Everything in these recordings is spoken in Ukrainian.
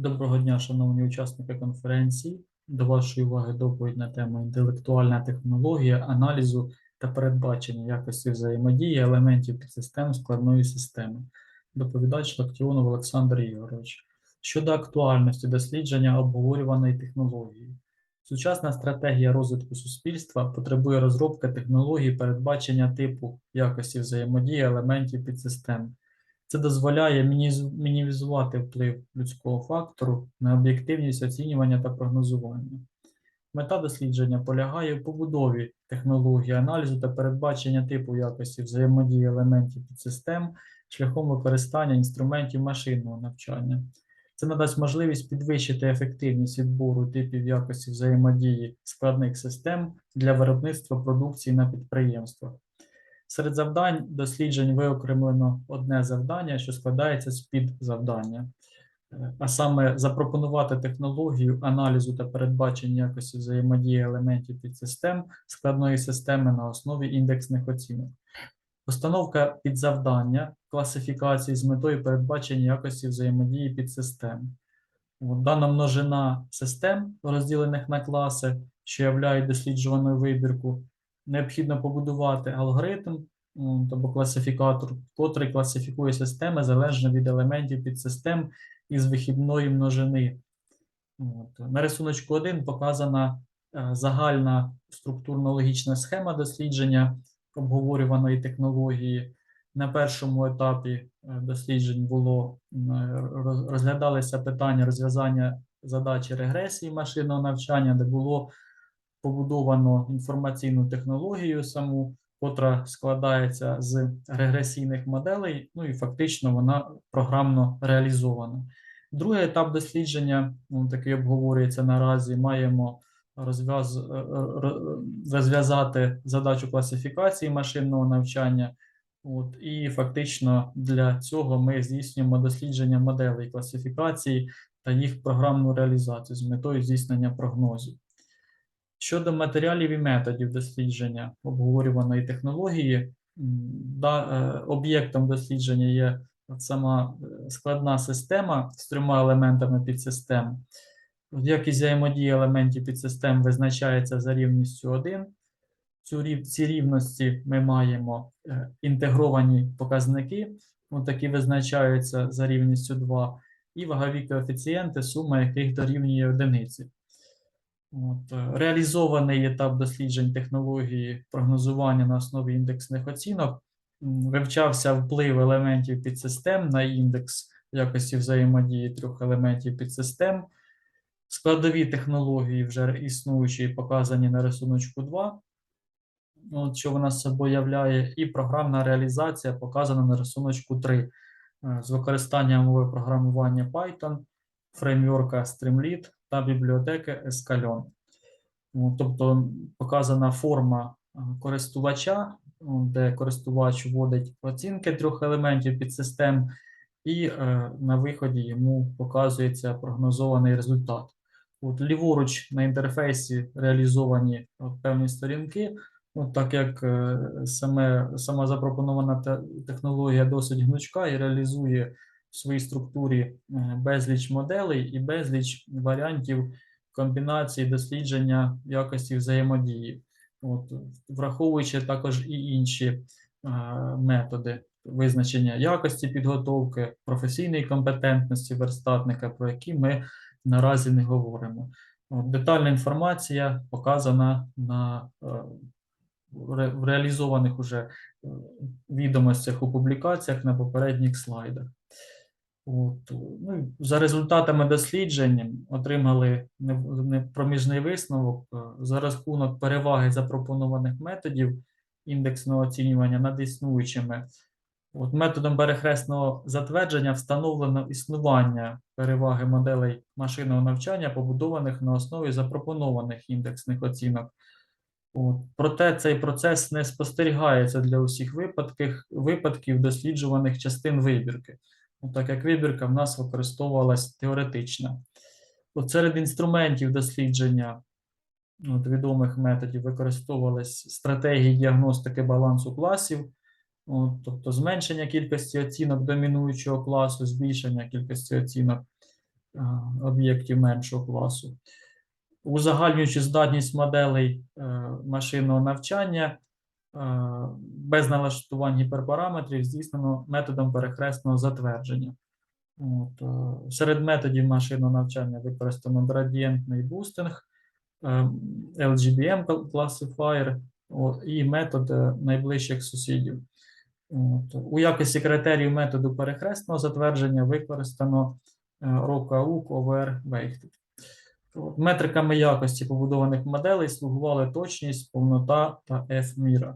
Доброго дня, шановні учасники конференції. До вашої уваги доповідь на тему інтелектуальна технологія аналізу та передбачення якості взаємодії елементів підсистем складної системи. Доповідач Лактіонов Олександр Ігорович. Щодо актуальності дослідження обговорюваної технології. Сучасна стратегія розвитку суспільства потребує розробки технологій передбачення типу якості взаємодії елементів підсистем. Це дозволяє мінімізувати вплив людського фактору на об'єктивність оцінювання та прогнозування. Мета дослідження полягає в побудові технології аналізу та передбачення типу якості взаємодії елементів підсистем шляхом використання інструментів машинного навчання. Це надасть можливість підвищити ефективність відбору типів якості взаємодії складних систем для виробництва продукції на підприємствах. Серед завдань досліджень виокремлено одне завдання, що складається з підзавдання, Е, а саме запропонувати технологію аналізу та передбачення якості взаємодії елементів підсистем складної системи на основі індексних оцінок. Постановка підзавдання класифікації з метою передбачення якості взаємодії підсистем. Дана множина систем, розділених на класи, що являють досліджувану вибірку, необхідно побудувати алгоритм або класифікатор, котрий класифікує системи залежно від елементів підсистем із вихідної множини. От. На рисуночку 1 показана е, загальна структурно-логічна схема дослідження обговорюваної технології. На першому етапі е, досліджень було розглядалися питання розв'язання задачі регресії машинного навчання, де було побудовано інформаційну технологію саму, котра складається з регресійних моделей, ну і фактично вона програмно реалізована. Другий етап дослідження, ну, такий обговорюється наразі, маємо розв'яз, е, е, ро- розв'язати задачу класифікації машинного навчання. От, і фактично для цього ми здійснюємо дослідження моделей класифікації та їх програмну реалізацію з метою здійснення прогнозів. Щодо матеріалів і методів дослідження обговорюваної технології, да, е, об'єктом дослідження є сама е, складна система з трьома елементами підсистем. Якість взаємодії елементів підсистем визначається за рівністю 1. Цю ці рівності ми маємо е, інтегровані показники, такі визначаються за рівністю 2, і вагові коефіцієнти, сума яких дорівнює одиниці. От, е, реалізований етап досліджень технології прогнозування на основі індексних оцінок. Вивчався вплив елементів підсистем на індекс якості взаємодії трьох елементів підсистем. Складові технології вже існуючі, показані на рисуночку 2, от, що вона з собою являє, і програмна реалізація показана на рисуночку 3 е, з використанням мови програмування Python, фреймворка Streamlit та бібліотеки Escalon. Ну, Тобто показана форма е, користувача, ну, де користувач вводить оцінки трьох елементів підсистем, і е, на виході йому показується прогнозований результат. От ліворуч на інтерфейсі реалізовані е, певні сторінки. От так як е, саме, сама запропонована технологія досить гнучка і реалізує в своїй структурі е, безліч моделей і безліч варіантів комбінації дослідження якості взаємодії, От, враховуючи також і інші е, методи визначення якості підготовки, професійної компетентності верстатника, про які ми наразі не говоримо. От, детальна інформація показана на е, в реалізованих уже відомостях у публікаціях на попередніх слайдах. От, ну, за результатами досліджень отримали проміжний висновок е, за рахунок переваги запропонованих методів індексного оцінювання над існуючими. От методом перехресного затвердження встановлено існування переваги моделей машинного навчання, побудованих на основі запропонованих індексних оцінок. От. Проте цей процес не спостерігається для усіх випадків, випадків досліджуваних частин вибірки, так як вибірка в нас використовувалась теоретична. От серед інструментів дослідження от, відомих методів використовувались стратегії діагностики балансу класів, от, тобто зменшення кількості оцінок домінуючого класу, збільшення кількості оцінок об'єктів меншого класу. Узагальнюючи здатність моделей е, машинного навчання без налаштувань гіперпараметрів здійснено методом перехресного затвердження. От, е, серед методів машинного навчання використано градієнтний бустинг, е, LGBM classifier і метод е, найближчих сусідів. От. У якості критерію методу перехресного затвердження використано е, ROCAUC OVR Weighted. От, Метриками якості побудованих моделей слугували точність, повнота та F-міра.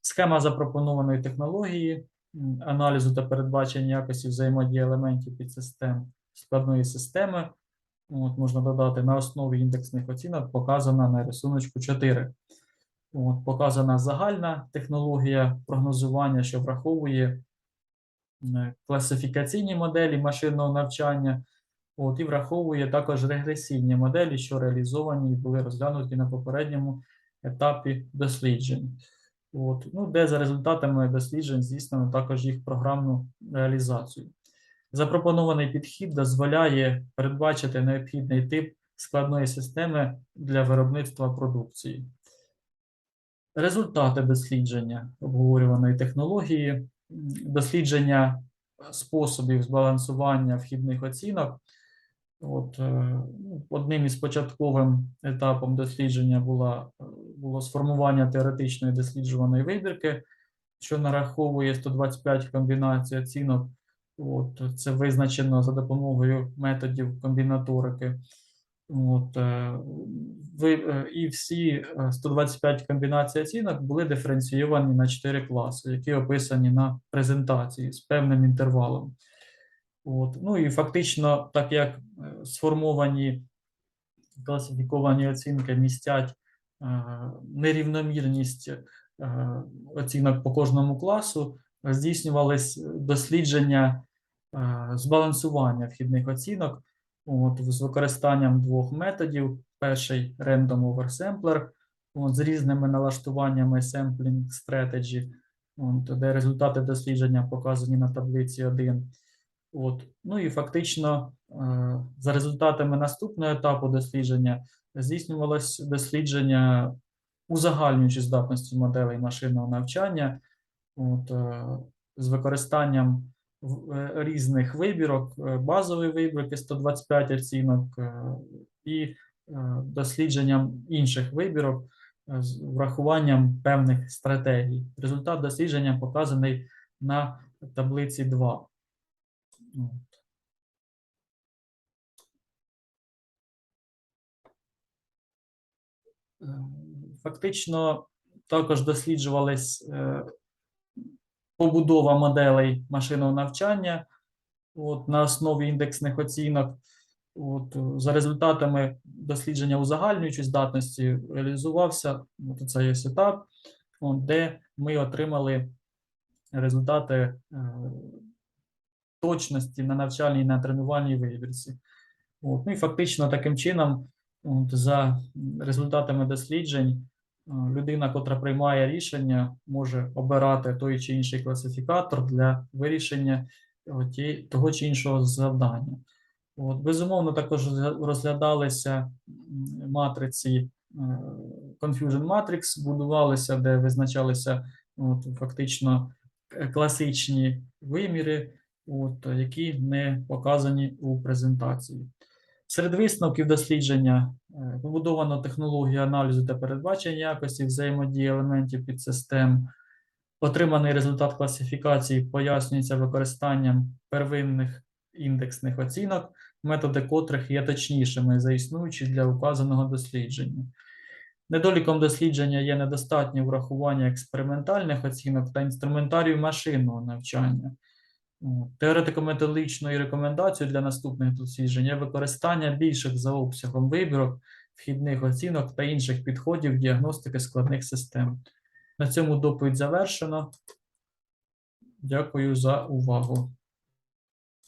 Схема запропонованої технології аналізу та передбачення якості взаємодії елементів підсистем складної системи. От, можна додати на основі індексних оцінок, показана на рисуночку 4. От, показана загальна технологія прогнозування, що враховує класифікаційні моделі машинного навчання, от, і враховує також регресивні моделі, що реалізовані і були розглянуті на попередньому етапі досліджень. От, ну, де за результатами досліджень здійснено також їх програмну реалізацію. Запропонований підхід дозволяє передбачити необхідний тип складної системи для виробництва продукції. Результати дослідження обговорюваної технології, дослідження способів збалансування вхідних оцінок. От, е, одним із початковим етапом дослідження була, е, було сформування теоретичної досліджуваної вибірки, що нараховує 125 комбінацій оцінок. От, це визначено за допомогою методів комбінаторики. От, е, ви, і всі е, 125 комбінацій оцінок були диференційовані на 4 класи, які описані на презентації з певним інтервалом. От, ну і фактично, так як е, сформовані класифіковані оцінки містять е, нерівномірність е, оцінок по кожному класу, здійснювались дослідження збалансування вхідних оцінок от, з використанням двох методів. Перший Random Oversampler от, з різними налаштуваннями Sampling Strategy, от, де результати дослідження показані на таблиці 1. От. Ну і фактично, е, за результатами наступного етапу дослідження здійснювалось дослідження узагальнюючи здатності моделей машинного навчання от, е, з використанням е, різних вибірок, базової вибірки 125 оцінок і дослідженням інших вибірок з врахуванням певних стратегій. Результат дослідження показаний на таблиці 2. От. Е, Фактично також досліджувались е, побудова моделей машинного навчання от, на основі індексних оцінок. От, е, за результатами дослідження узагальнюючої здатності реалізувався от цей ось етап, де ми отримали результати точності на навчальній і на тренувальній вибірці. От, ну і фактично таким чином, от, за результатами досліджень, е, людина, котра приймає рішення, може обирати той чи інший класифікатор для вирішення е, того чи іншого завдання. От, безумовно, також розглядалися матриці е, Confusion Matrix, будувалися, де визначалися от, фактично класичні виміри, от, які не показані у презентації. Серед висновків дослідження е, побудовано технологію аналізу та передбачення якості взаємодії елементів підсистем. Отриманий результат класифікації пояснюється використанням первинних індексних оцінок, методи котрих є точнішими за існуючі для указаного дослідження. Недоліком дослідження є недостатнє врахування експериментальних оцінок та інструментарію машинного навчання. Теоретико-методичною рекомендацією для наступних досліджень є використання більших за обсягом вибірок, вхідних оцінок та інших підходів діагностики складних систем. На цьому доповідь завершено. Дякую за увагу.